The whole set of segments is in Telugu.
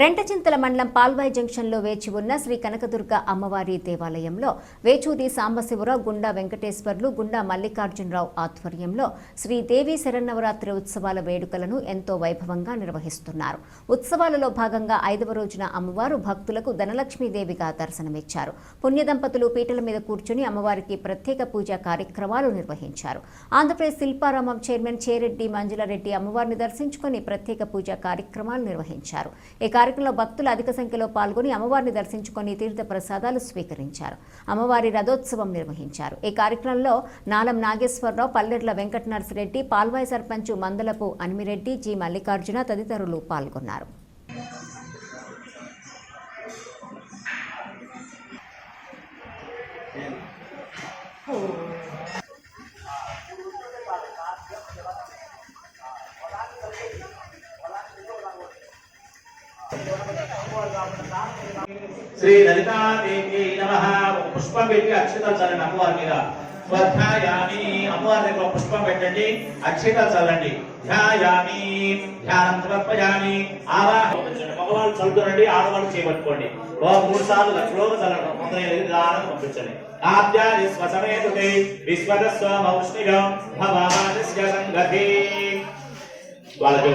రెంటచింతల మండలం పాల్వాయ్ జంక్షన్లో వేచి ఉన్న శ్రీ కనకదుర్గ అమ్మవారి దేవాలయంలో వేచూరి సాంబశివరావు గుండా వెంకటేశ్వర్లు గుండా మల్లికార్జునరావు ఆధ్వర్యంలో శ్రీదేవి శరన్నవరాత్రి ఉత్సవాల వేడుకలను ఎంతో వైభవంగా నిర్వహిస్తున్నారు. ఉత్సవాలలో భాగంగా ఐదవ రోజున అమ్మవారు భక్తులకు ధనలక్ష్మీదేవిగా దర్శనమిచ్చారు. పుణ్యదంపతులు పీటల మీద కూర్చుని అమ్మవారికి ప్రత్యేక పూజా కార్యక్రమాలు నిర్వహించారు. ఆంధ్రప్రదేశ్ శిల్పారామం చైర్మన్ చేరెడ్డి మంజులారెడ్డి అమ్మవారిని దర్శించుకొని ప్రత్యేక పూజా కార్యక్రమాలు నిర్వహించారు. ఇక కార్యక్రమంలో భక్తులు అధిక సంఖ్యలో పాల్గొని అమ్మవారిని దర్శించుకొని తీర్థ ప్రసాదాలు స్వీకరించారు. అమ్మవారి రథోత్సవం నిర్వహించారు. ఈ కార్యక్రమంలో నాలం నాగేశ్వరరావు పల్లెట్ల వెంకట నర్సిరెడ్డి పాల్వాయి సర్పంచ్ మందలపు అనిమిరెడ్డి జి మల్లికార్జున తదితరులు పాల్గొన్నారు. శ్రీ లలితాదేవి నమ. పుష్పం పెట్టి అక్షతలు చల్లండి అమ్మవారి మీద. స్వధ్యాయామి. అమ్మవారి దగ్గర పుష్పం పెట్టండి. అక్షతలు చల్లండి. ధ్యాయామి. ధ్యానం సమర్పయామి. ఆవాహించండి మగవాళ్ళు చల్లుతుండండి ఆడవాళ్ళు చేపట్టుకోండి ఓ మూడు సార్లు లక్షలోకి చల్లండి ముందర దానం పంపించండి. ఆద్యాది స్వసమేతుతే విశ్వదస్వమౌష్ణిగం భవాదస్య సంగతి. వాళ్ళకి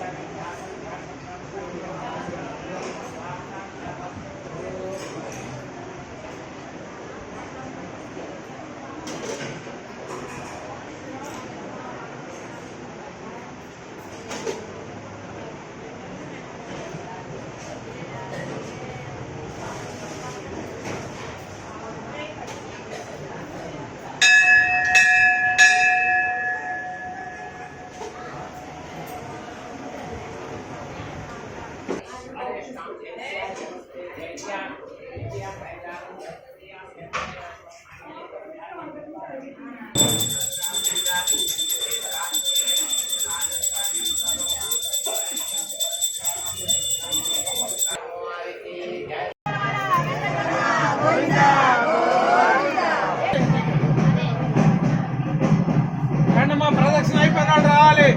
ప్రదక్షిణ అయిపోయినాడు రావాలి.